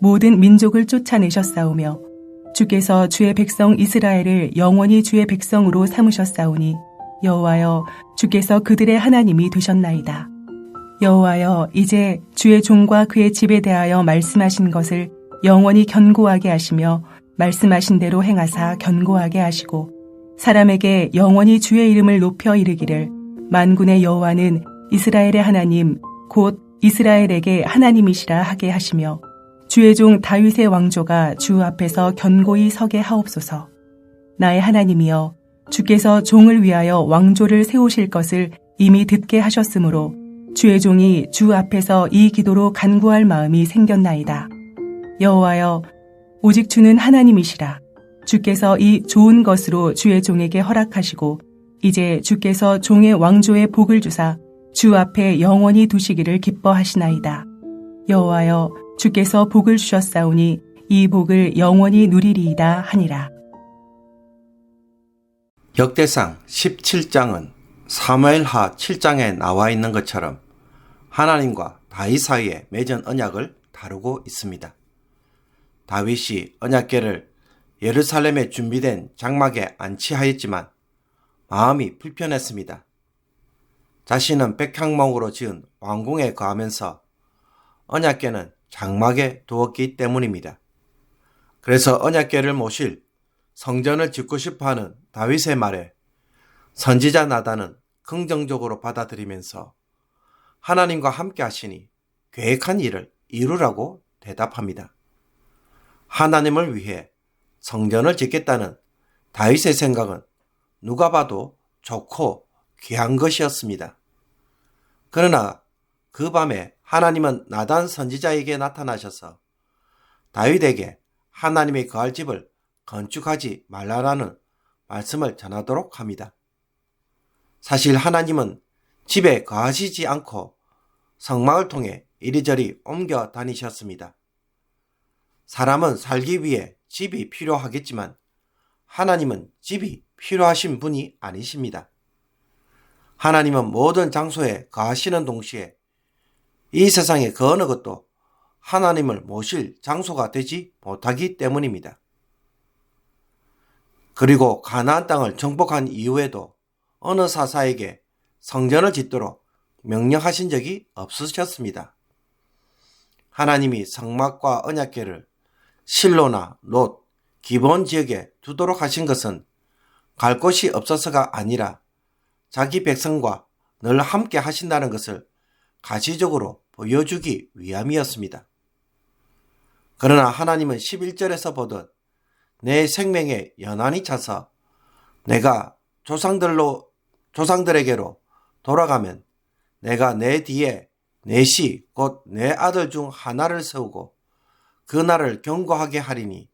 모든 민족을 쫓아내셨사오며 주께서 주의 백성 이스라엘을 영원히 주의 백성으로 삼으셨사오니 여호와여 주께서 그들의 하나님이 되셨나이다. 여호와여 이제 주의 종과 그의 집에 대하여 말씀하신 것을 영원히 견고하게 하시며 말씀하신 대로 행하사 견고하게 하시고 사람에게 영원히 주의 이름을 높여 이르기를 만군의 여호와는 이스라엘의 하나님 곧 이스라엘에게 하나님이시라 하게 하시며 주의 종 다윗의 왕조가 주 앞에서 견고히 서게 하옵소서. 나의 하나님이여 주께서 종을 위하여 왕조를 세우실 것을 이미 듣게 하셨으므로 주의 종이 주 앞에서 이 기도로 간구할 마음이 생겼나이다. 여호와여 오직 주는 하나님이시라. 주께서 이 좋은 것으로 주의 종에게 허락하시고 이제 주께서 종의 왕조의 복을 주사 주 앞에 영원히 두시기를 기뻐하시나이다. 여호와여 주께서 복을 주셨사오니 이 복을 영원히 누리리이다 하니라. 역대상 17장은 사무엘하 7장에 나와 있는 것처럼 하나님과 다윗 사이에 맺은 언약을 다루고 있습니다. 다윗이 언약궤를 예루살렘에 준비된 장막에 안치하였지만 마음이 불편했습니다. 자신은 백향목으로 지은 왕궁에 거하면서 언약궤는 장막에 두었기 때문입니다. 그래서 언약궤를 모실 성전을 짓고 싶어하는 다윗의 말에 선지자 나단은 긍정적으로 받아들이면서 하나님과 함께 하시니 계획한 일을 이루라고 대답합니다. 하나님을 위해 성전을 짓겠다는 다윗의 생각은 누가 봐도 좋고 귀한 것이었습니다. 그러나 그 밤에 하나님은 나단 선지자에게 나타나셔서 다윗에게 하나님의 거할 집을 건축하지 말라라는 말씀을 전하도록 합니다. 사실 하나님은 집에 거하시지 않고 성막을 통해 이리저리 옮겨 다니셨습니다. 사람은 살기 위해 집이 필요하겠지만 하나님은 집이 필요하신 분이 아니십니다. 하나님은 모든 장소에 거하시는 동시에 이 세상의 그 어느 것도 하나님을 모실 장소가 되지 못하기 때문입니다. 그리고 가나안 땅을 정복한 이후에도 어느 사사에게 성전을 짓도록 명령하신 적이 없으셨습니다. 하나님이 성막과 언약궤를 실로나 롯, 기본 지역에 두도록 하신 것은 갈 곳이 없어서가 아니라 자기 백성과 늘 함께 하신다는 것을 가시적으로 보여주기 위함이었습니다. 그러나 하나님은 11절에서 보듯 내 생명에 연한이 차서 내가 조상들로 조상들에게로 돌아가면 내가 내 뒤에 내시 곧 내 아들 중 하나를 세우고 그 날을 경고하게 하리니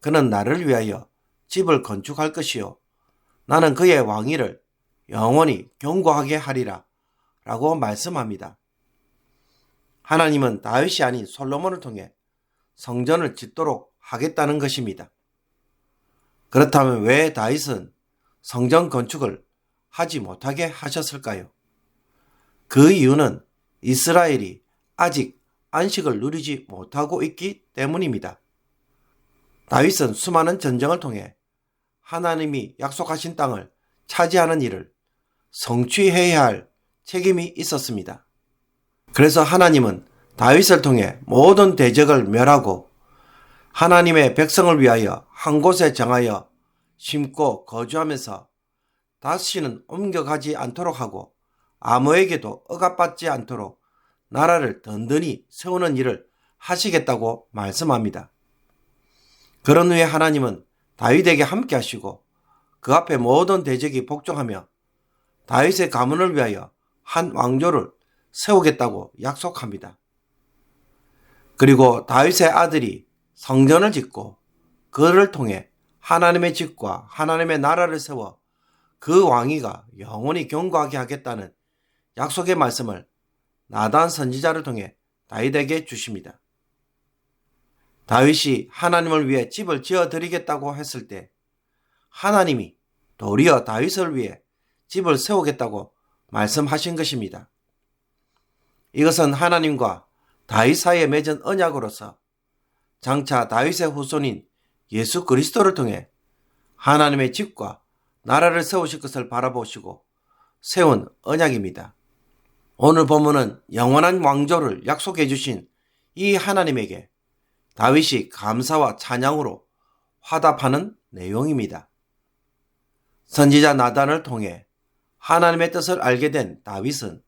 그는 나를 위하여 집을 건축할 것이요 나는 그의 왕위를 영원히 경고하게 하리라 라고 말씀합니다. 하나님은 다윗이 아닌 솔로몬을 통해 성전을 짓도록 하겠다는 것입니다. 그렇다면 왜 다윗은 성전 건축을 하지 못하게 하셨을까요? 그 이유는 이스라엘이 아직 안식을 누리지 못하고 있기 때문입니다. 다윗은 수많은 전쟁을 통해 하나님이 약속하신 땅을 차지하는 일을 성취해야 할 책임이 있었습니다. 그래서 하나님은 다윗을 통해 모든 대적을 멸하고 하나님의 백성을 위하여 한 곳에 정하여 심고 거주하면서 다시는 옮겨가지 않도록 하고 아무에게도 억압받지 않도록 나라를 든든히 세우는 일을 하시겠다고 말씀합니다. 그런 후에 하나님은 다윗에게 함께 하시고 그 앞에 모든 대적이 복종하며 다윗의 가문을 위하여 한 왕조를 세우겠다고 약속합니다. 그리고 다윗의 아들이 성전을 짓고 그를 통해 하나님의 집과 하나님의 나라를 세워 그 왕위가 영원히 경고하게 하겠다는 약속의 말씀을 나단 선지자를 통해 다윗에게 주십니다. 다윗이 하나님을 위해 집을 지어 드리겠다고 했을 때 하나님이 도리어 다윗을 위해 집을 세우겠다고 말씀하신 것입니다. 이것은 하나님과 다윗 사이에 맺은 언약으로서 장차 다윗의 후손인 예수 그리스도를 통해 하나님의 집과 나라를 세우실 것을 바라보시고 세운 언약입니다. 오늘 본문은 영원한 왕조를 약속해 주신 이 하나님에게 다윗이 감사와 찬양으로 화답하는 내용입니다. 선지자 나단을 통해 하나님의 뜻을 알게 된 다윗은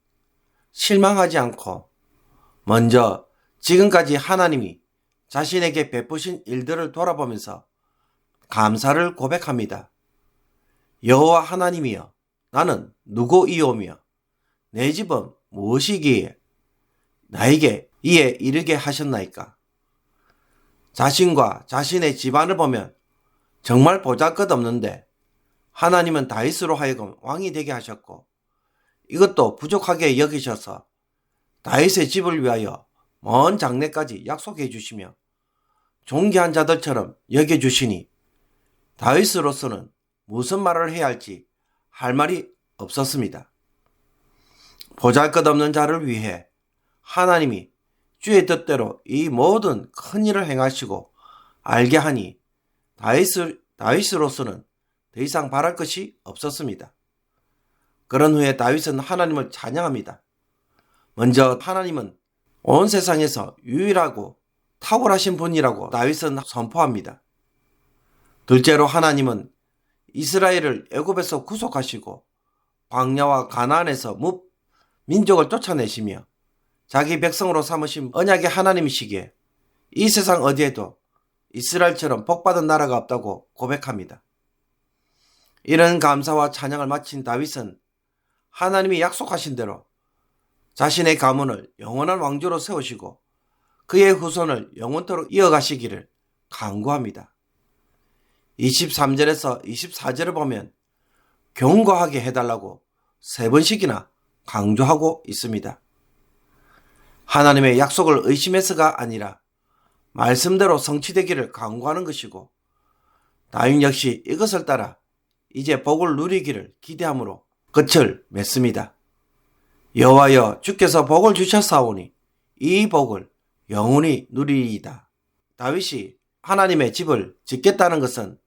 실망하지 않고 먼저 지금까지 하나님이 자신에게 베푸신 일들을 돌아보면서 감사를 고백합니다. 여호와 하나님이여 나는 누구이오며 내 집은 무엇이기에 나에게 이에 이르게 하셨나이까? 자신과 자신의 집안을 보면 정말 보잘것없는데 하나님은 다윗으로 하여금 왕이 되게 하셨고 이것도 부족하게 여기셔서 다윗의 집을 위하여 먼 장래까지 약속해 주시며 존귀한 자들처럼 여겨 주시니 다윗으로서는 무슨 말을 해야 할지 할 말이 없었습니다. 보잘것없는 자를 위해 하나님이 주의 뜻대로 이 모든 큰 일을 행하시고 알게 하니 다윗으로서는 더 이상 바랄 것이 없었습니다. 그런 후에 다윗은 하나님을 찬양합니다. 먼저 하나님은 온 세상에서 유일하고 탁월하신 분이라고 다윗은 선포합니다. 둘째로 하나님은 이스라엘을 애굽에서 구속하시고 광야와 가나안에서 무 민족을 쫓아내시며 자기 백성으로 삼으신 언약의 하나님이시기에 이 세상 어디에도 이스라엘처럼 복받은 나라가 없다고 고백합니다. 이런 감사와 찬양을 마친 다윗은 하나님이 약속하신 대로 자신의 가문을 영원한 왕조로 세우시고 그의 후손을 영원토록 이어가시기를 강구합니다. 23절에서 24절을 보면 경고하게 해달라고 세 번씩이나 강조하고 있습니다. 하나님의 약속을 의심해서가 아니라 말씀대로 성취되기를 강구하는 것이고 다윈 역시 이것을 따라 이제 복을 누리기를 기대함으로 끝을 맺습니다. 여호와여 주께서 복을 주셨사오니 이 복을 영원히 누리이다. 다윗이 하나님의 집을 짓겠다는 것은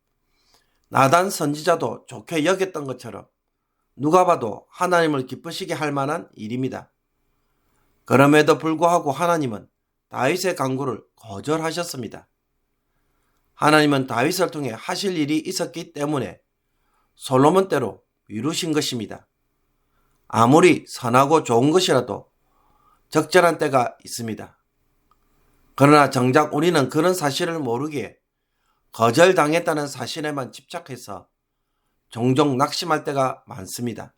나단 선지자도 좋게 여겼던 것처럼 누가 봐도 하나님을 기쁘시게 할 만한 일입니다. 그럼에도 불구하고 하나님은 다윗의 강구를 거절하셨습니다. 하나님은 다윗을 통해 하실 일이 있었기 때문에 솔로몬 때로 미루신 것입니다. 아무리 선하고 좋은 것이라도 적절한 때가 있습니다. 그러나 정작 우리는 그런 사실을 모르기에 거절당했다는 사실에만 집착해서 종종 낙심할 때가 많습니다.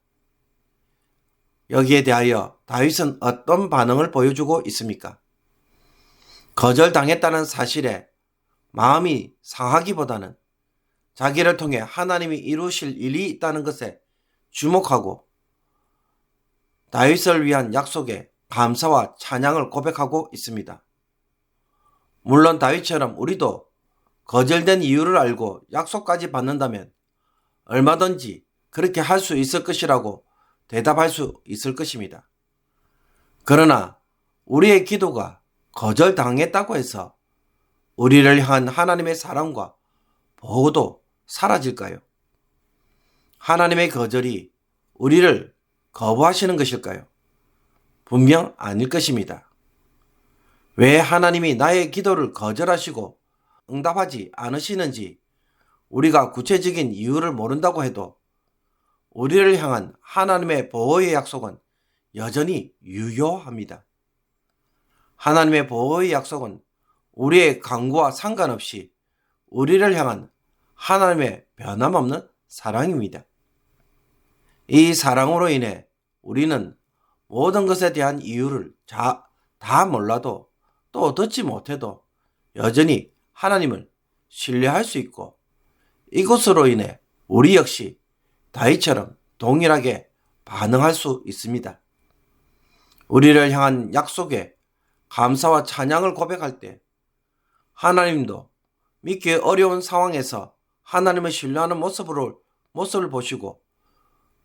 여기에 대하여 다윗은 어떤 반응을 보여주고 있습니까? 거절당했다는 사실에 마음이 상하기보다는 자기를 통해 하나님이 이루실 일이 있다는 것에 주목하고 다윗을 위한 약속에 감사와 찬양을 고백하고 있습니다. 물론 다윗처럼 우리도 거절된 이유를 알고 약속까지 받는다면 얼마든지 그렇게 할 수 있을 것이라고 대답할 수 있을 것입니다. 그러나 우리의 기도가 거절당했다고 해서 우리를 향한 하나님의 사랑과 보호도 사라질까요? 하나님의 거절이 우리를 거부하시는 것일까요? 분명 아닐 것입니다. 왜 하나님이 나의 기도를 거절하시고 응답하지 않으시는지 우리가 구체적인 이유를 모른다고 해도 우리를 향한 하나님의 보호의 약속은 여전히 유효합니다. 하나님의 보호의 약속은 우리의 강구와 상관없이 우리를 향한 하나님의 변함없는 사랑입니다. 이 사랑으로 인해 우리는 모든 것에 대한 이유를 자, 다 몰라도 또 듣지 못해도 여전히 하나님을 신뢰할 수 있고 이것으로 인해 우리 역시 다이처럼 동일하게 반응할 수 있습니다. 우리를 향한 약속에 감사와 찬양을 고백할 때 하나님도 믿기 어려운 상황에서 하나님을 신뢰하는 모습을, 모습을 보시고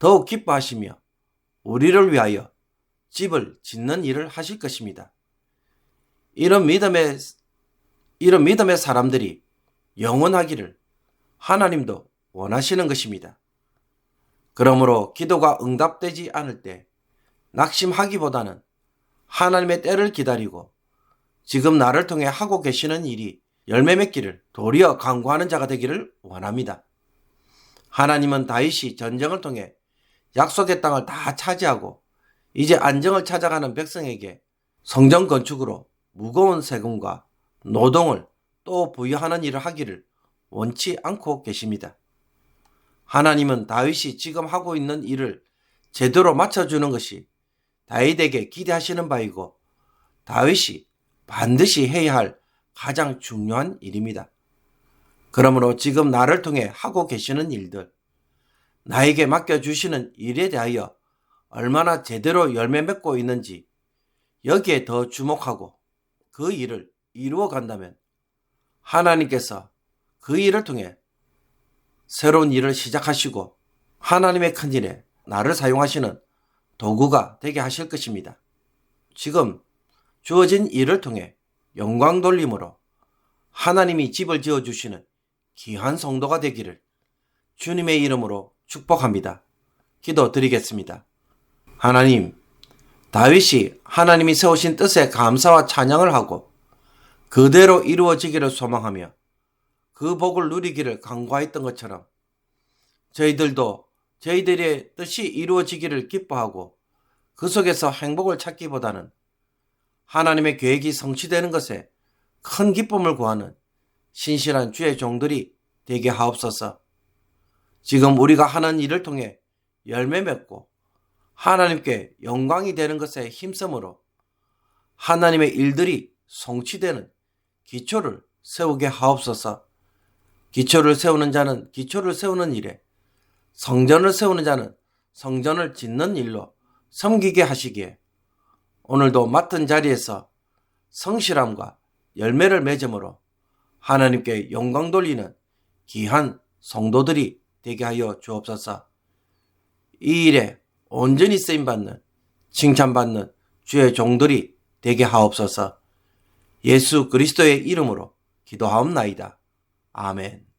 더욱 기뻐하시며 우리를 위하여 집을 짓는 일을 하실 것입니다. 이런 믿음의, 이런 믿음의 사람들이 영원하기를 하나님도 원하시는 것입니다. 그러므로 기도가 응답되지 않을 때 낙심하기보다는 하나님의 때를 기다리고 지금 나를 통해 하고 계시는 일이 열매 맺기를 도리어 강구하는 자가 되기를 원합니다. 하나님은 다윗이 전쟁을 통해 약속의 땅을 다 차지하고 이제 안정을 찾아가는 백성에게 성전 건축으로 무거운 세금과 노동을 또 부여하는 일을 하기를 원치 않고 계십니다. 하나님은 다윗이 지금 하고 있는 일을 제대로 맞춰주는 것이 다윗에게 기대하시는 바이고 다윗이 반드시 해야 할 가장 중요한 일입니다. 그러므로 지금 나를 통해 하고 계시는 일들, 나에게 맡겨주시는 일에 대하여 얼마나 제대로 열매 맺고 있는지 여기에 더 주목하고 그 일을 이루어 간다면 하나님께서 그 일을 통해 새로운 일을 시작하시고 하나님의 큰 일에 나를 사용하시는 도구가 되게 하실 것입니다. 지금 주어진 일을 통해 영광 돌림으로 하나님이 집을 지어 주시는 귀한 성도가 되기를 주님의 이름으로 축복합니다. 기도 드리겠습니다. 하나님, 다윗이 하나님이 세우신 뜻에 감사와 찬양을 하고 그대로 이루어지기를 소망하며 그 복을 누리기를 간구하였던 것처럼 저희들도 저희들의 뜻이 이루어지기를 기뻐하고 그 속에서 행복을 찾기보다는 하나님의 계획이 성취되는 것에 큰 기쁨을 구하는 신실한 주의 종들이 되게 하옵소서. 지금 우리가 하는 일을 통해 열매 맺고 하나님께 영광이 되는 것에 힘쓰므로 하나님의 일들이 성취되는 기초를 세우게 하옵소서. 기초를 세우는 자는 기초를 세우는 일에 성전을 세우는 자는 성전을 짓는 일로 섬기게 하시기에 오늘도 맡은 자리에서 성실함과 열매를 맺음으로 하나님께 영광 돌리는 귀한 성도들이 되게 하여 주옵소서. 이 일에 온전히 쓰임 받는 칭찬받는 주의 종들이 되게 하옵소서. 예수 그리스도의 이름으로 기도하옵나이다. 아멘.